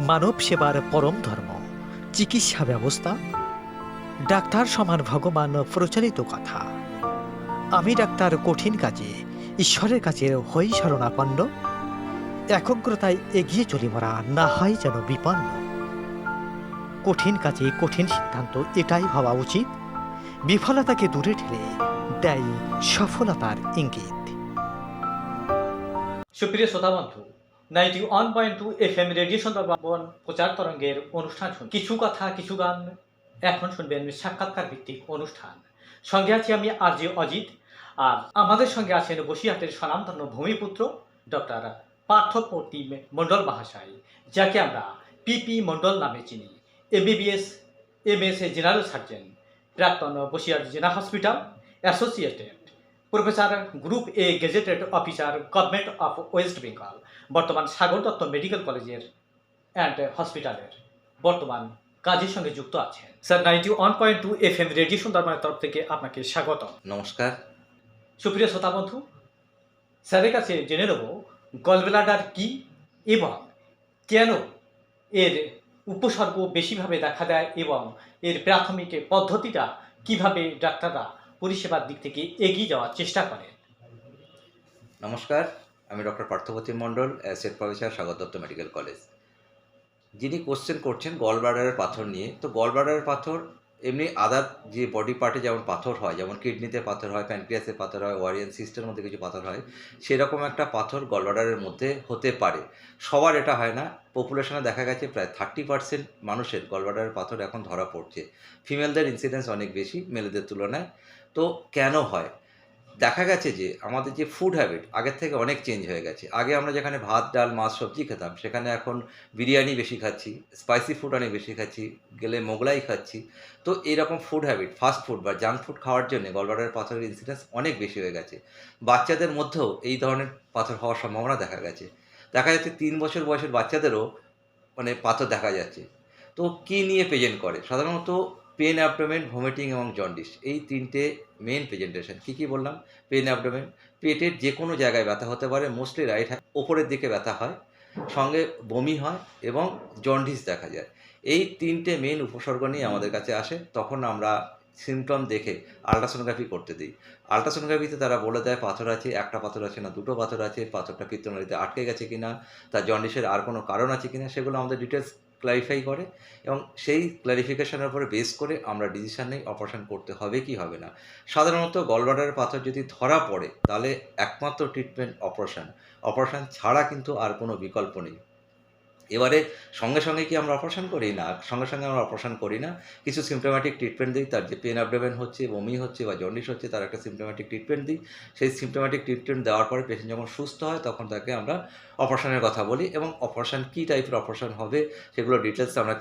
মানব সেবার পরম ধর্ম, চিকিৎসা ব্যবস্থা, ডাক্তার সমান ভগবান প্রচলিত কথা। আমি ডাক্তার কঠিন কাজে, ঈশ্বরের কাছে হই শরণাপন্ন, একগ্রতায় এগিয়ে চলি মরা, না হয় যেন বিপন্ন। কঠিন কাজে কঠিন সিদ্ধান্ত, এটাই হওয়া উচিত। বিফলতাকে দূরে ঠেলে দেয় সফলতার ইঙ্গিত। সুপ্রিয় শ্রোতা বন্ধু ninety one point two F M radio Sundarban প্রচার তরঙ্গের অনুষ্ঠান শুন কিছু কথা, কিছু গান এখন শুনবেন সাক্ষাৎকার ভিত্তিক অনুষ্ঠান। সঙ্গে আছি আমি আর জে অজিত আর আমাদের সঙ্গে আছেন বসিরহাটের স্বনামধন্য ভূমিপুত্র ডক্টর পার্থপ্রতিম মণ্ডল মহাশয়, যাকে আমরা পিপি মণ্ডল নামে চিনি। MBBS M S a general surgeon, প্রাক্তন বসিরহাট জেলা hospital associated. Professor group A gazetted officer government of West Bengal বর্তমান সাগর দত্ত মেডিকেল কলেজের অ্যান্ড হসপিটালের বর্তমান কাজের সঙ্গে যুক্ত আছেন। Sir ninety one point two F M radio সুন্দরবনের তরফ থেকে আপনাকে স্বাগত নমস্কার। সুপ্রিয় শ্রোতা বন্ধু স্যারের কাছে জেনে নেব গলব্লাডার কি এবং কেন এর উপসর্গ বেশিভাবে দেখা দেয় এবং এর প্রাথমিক পদ্ধতিটা কীভাবে ডাক্তাররা পরিষেবার দিক থেকে এগিয়ে যাওয়ার চেষ্টা করে। নমস্কার, আমি doctor Parthapati Mondal, assistant professor, স্বাগত দত্ত মেডিকেল কলেজ। যিনি কোশ্চেন করছেন গলব্লাডারের পাথর নিয়ে, তো গলব্লাডারের পাথর, এমনি আদার যে বডি পার্টে যেমন পাথর হয়, যেমন কিডনিতে পাথর হয় প্যানক্রিয়াসে পাথর হয় ওয়ারিয়ান সিস্টের মধ্যে কিছু পাথর হয়, সেরকম একটা পাথর গলব্লাডারের মধ্যে হতে পারে। সবার এটা হয় না। পপুলেশনে দেখা গেছে প্রায় থার্টি পার্সেন্ট মানুষের গলব্লাডারের পাথর এখন ধরা পড়ছে। ফিমেলদের ইনসিডেন্স অনেক বেশি মেলেদের তুলনায়। তো কেন হয়? দেখা গেছে যে আমাদের যে ফুড হ্যাবিট আগের থেকে অনেক চেঞ্জ হয়ে গেছে। আগে আমরা যেখানে ভাত, ডাল, মাছ, সবজি খেতাম, সেখানে এখন বিরিয়ানি বেশি খাচ্ছি স্পাইসি ফুড অনেক বেশি খাচ্ছি, গেলে মোগলাই খাচ্ছি। তো এইরকম ফুড হ্যাবিট ফাস্ট ফুড বা জাঙ্ক ফুড খাওয়ার জন্য গলবাডারের পাথরের ইনসিডেন্স অনেক বেশি হয়ে গেছে। বাচ্চাদের মধ্যেও এই ধরনের পাথর হওয়ার সম্ভাবনা দেখা গেছে। দেখা যাচ্ছে তিন বছর বয়সের বাচ্চাদেরও মানে পাথর দেখা যাচ্ছে। তো কী নিয়ে প্রেজেন্ট করে? সাধারণত পেন অ্যাবডোমেন ভমিটিং এবং জন্ডিস এই তিনটে মেন প্রেজেন্টেশন কী কী বললাম? পেন অ্যাবডোমেন পেটের যে কোনো জায়গায় ব্যথা হতে পারে মোস্টলি রাইট ওপরের দিকে ব্যথা হয়, সঙ্গে বমি হয় এবং জন্ডিস দেখা যায়। এই তিনটে মেন উপসর্গ নিয়ে আমাদের কাছে আসে, তখন আমরা সিমটম দেখে আলট্রাসোনোগ্রাফি করতে দিই। আলট্রাসোনোগ্রাফিতে তারা বলে দেয়, পাথর আছে, একটা পাথর আছে না, দুটো পাথর আছে, পাথরটা পিত্তনালীতে আটকে গেছে কিনা তার জন্ডিসের আর কোনো কারণ আছে কিনা, সেগুলো আমাদের ডিটেলস ক্লারিফাই করে এবং সেই ক্লারিফিকেশনের উপরে বেস করে আমরা ডিসিশান নেই অপারেশন করতে হবে কি হবে না। সাধারণত গলব্লাডারের পাথর যদি ধরা পড়ে, তাহলে একমাত্র ট্রিটমেন্ট অপারেশন অপারেশন ছাড়া কিন্তু আর কোনো বিকল্প নেই। এবারে সঙ্গে সঙ্গে কি আমরা অপারেশন করি? না, সঙ্গে সঙ্গে আমরা অপারেশন করি না। কিছু সিমটোম্যাটিক ট্রিটমেন্ট দিই, তার যে পেন অ্যাবডোমেন হচ্ছে, বমি হচ্ছে বা জন্ডিস হচ্ছে, তার একটা সিমটোম্যাটিক ট্রিটমেন্ট দিই। সেই সিমটোম্যাটিক ট্রিটমেন্ট দেওয়ার পরে পেশেন্ট যখন সুস্থ হয়, তখন তাকে আমরা অপারেশনের কথা বলি এবং অপারেশন কী টাইপের অপারেশন হবে, সেগুলো ডিটেলস আমরা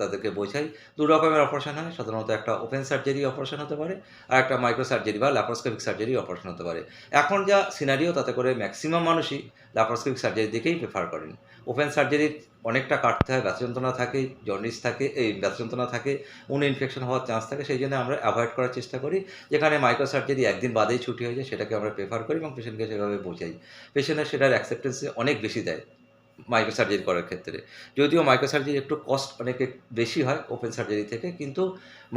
তাদেরকে বোঝাই। দু রকমের অপারেশন হয়, সাধারণত একটা ওপেন সার্জারি অপারেশন হতে পারে, আর একটা মাইক্রো সার্জারি বা ল্যাপারোস্কোপিক সার্জারি অপারেশন হতে পারে। এখন যা সিনারিও তাতে করে ম্যাক্সিমাম মানুষই ল্যাপারোস্কোপিক সার্জারির দিকেই প্রেফার করেন। ওপেন সার্জারির অনেকটা কাটতে হয়, ব্যথা যন্ত্রণা থাকে জন্ডিস থাকে, এই ব্যথা যন্ত্রণা থাকে, উনি ইনফেকশন হওয়ার চান্স থাকে, সেই জন্য আমরা অ্যাভয়েড করার চেষ্টা করি। যেখানে মাইক্রো যদি একদিন বাদেই ছুটি হয়ে যায়, সেটাকে আমরা প্রেফার করি এবং পেশেন্টকে সেভাবে বোঝাই। পেশেন্টের সেটার অ্যাকসেপ্টেন্সে অনেক বেশি দেয়। মাইক্রো সার্জারি করার ক্ষেত্রে। যদিও মাইক্রো সার্জারি একটু কস্ট অনেক বেশি হয় ওপেন সার্জারি থেকে, কিন্তু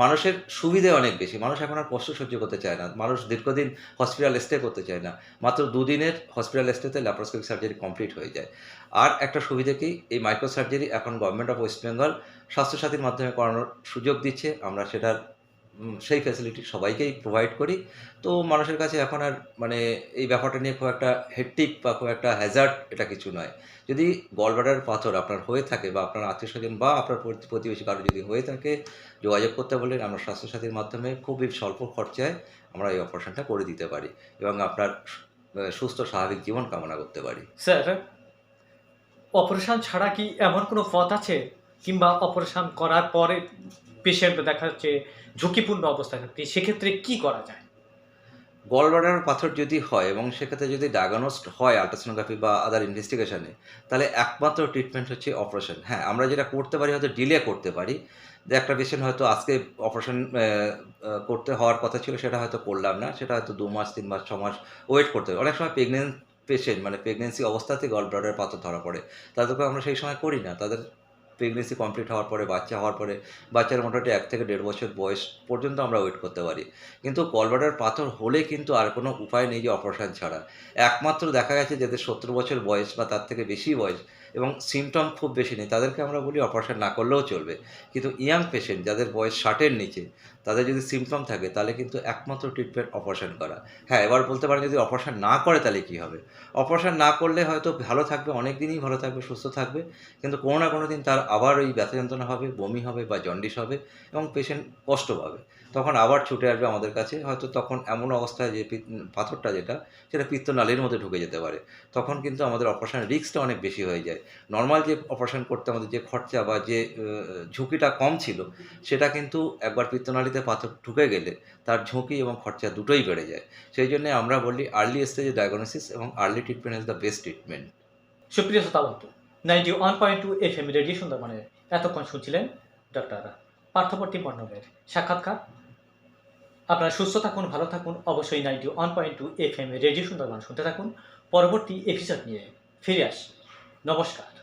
মানুষের সুবিধে অনেক বেশি। মানুষ এখন আর কষ্ট সহ্য করতে চায় না। মানুষ দীর্ঘদিন হসপিটাল স্টে করতে চায় না। মাত্র দুদিনের হসপিটাল স্টেতে ল্যাপারোস্কোপিক সার্জারি কমপ্লিট হয়ে যায়। আর একটা সুবিধে কি? এই মাইক্রো সার্জারি এখন গভর্নমেন্ট অফ ওয়েস্ট বেঙ্গল স্বাস্থ্যসাথীর মাধ্যমে করানোর সুযোগ দিচ্ছে। আমরা সেটার সেই ফ্যাসিলিটি সবাইকেই প্রোভাইড করি। তো মানুষের কাছে এখন আর মানে এই ব্যাপারটা নিয়ে খুব একটা হেডটিক বা খুব একটা হ্যাজার্ড এটা কিছু নয়। যদি গলব্লাডার পাথর আপনার হয়ে থাকে বা আপনার আত্মীয় স্বজন বা আপনার প্রতি- প্রতিবেশী কারও যদি হয়ে থাকে, যোগাযোগ করতে বলেন আমরা স্বাস্থ্যসাথীর মাধ্যমে খুবই স্বল্প খরচায় আমরা এই অপারেশনটা করে দিতে পারি এবং আপনার সুস্থ স্বাভাবিক জীবন কামনা করতে পারি। স্যার অপারেশন ছাড়া কি এমন কোনো পথ আছে কিংবা অপারেশন করার পরে পেশেন্ট দেখা যাচ্ছে ঝুঁকিপূর্ণ অবস্থা থাকে সেক্ষেত্রে কি করা যায়? গল গলব্লাডার পাথর যদি হয় এবং সেক্ষেত্রে যদি ডায়াগনোসড হয় আলট্রাসোনোগ্রাফি বা আদার ইনভেস্টিগেশনে তাহলে একমাত্র ট্রিটমেন্ট হচ্ছে অপারেশন হ্যাঁ আমরা যেটা করতে পারি হয়তো ডিলে করতে পারি। যে একটা পেশেন্ট হয়তো আজকে অপারেশন করতে হওয়ার কথা ছিল, সেটা হয়তো করলাম না, সেটা হয়তো দু মাস, তিন মাস, ছ মাস ওয়েট করতে হবে। অনেক সময় প্রেগনেন্ট পেশেন্ট মানে প্রেগনেন্সি অবস্থাতে গল ব্লাডার পাথর ধরা পড়ে। তাদেরকে আমরা সেই সময় করি না। তাদের প্রেগনেন্সি কমপ্লিট হওয়ার পরে, বাচ্চা হওয়ার পরে, বাচ্চার মোটামুটি এক থেকে দেড় বছর বয়স পর্যন্ত আমরা ওয়েট করতে পারি। কিন্তু কলবাটার পাথর হলে কিন্তু আর কোনো উপায় নেই যে অপারেশন ছাড়া। একমাত্র দেখা গেছে যাদের সত্তর বছর বয়স বা তার থেকে বেশি বয়স এবং সিমটম খুব বেশি নেই। তাদেরকে আমরা বলি অপারেশন না করলেও চলবে। কিন্তু ইয়াং পেশেন্ট যাদের বয়স ষাটের নিচে, তাদের যদি সিমটম থাকে, তাহলে কিন্তু একমাত্র ট্রিটমেন্ট অপারেশন করা। হ্যাঁ এবার বলতে পারেন যদি অপারেশন না করে, তাহলে কী হবে? অপারেশন না করলে হয়তো ভালো থাকবে অনেক দিনই ভালো থাকবে, সুস্থ থাকবে, কিন্তু কোনো না কোনো দিন তার আবার ওই ব্যথা যন্ত্রণা হবে, বমি হবে বা জন্ডিস হবে এবং পেশেন্ট কষ্ট পাবে। তখন আবার ছুটে আসবে আমাদের কাছে। হয়তো তখন এমন অবস্থায় যে পাথরটা যেটা, সেটা পিত্তনালীর মধ্যে ঢুকে যেতে পারে। তখন কিন্তু আমাদের অপারেশনের রিস্কটা অনেক বেশি হয়ে যায়। নর্মাল যে অপারেশন করতে আমাদের যে খরচা বা যে ঝুঁকিটা কম ছিল, সেটা কিন্তু একবার পিত্তনালীতে পাথর ঢুকে গেলে তার ঝুঁকি এবং খরচা দুটোই বেড়ে যায়। সেই জন্য আমরা বলি আর্লি স্টেজে ডায়াগনোসিস এবং early treatment is the best treatment সুপ্রিয় শ্রোতা বন্ধু ninety one point two F M radio সুন্দরবনে এতক্ষণ শুনছিলেন ডক্টর পার্থবর্তী মণ্ডলের সাক্ষাৎকার। আপনারা সুস্থ থাকুন, ভালো থাকুন, অবশ্যই ninety one point two F M radio Sundarban শুনতে থাকুন। পরবর্তী এপিসোড নিয়ে ফিরে আসি। নমস্কার।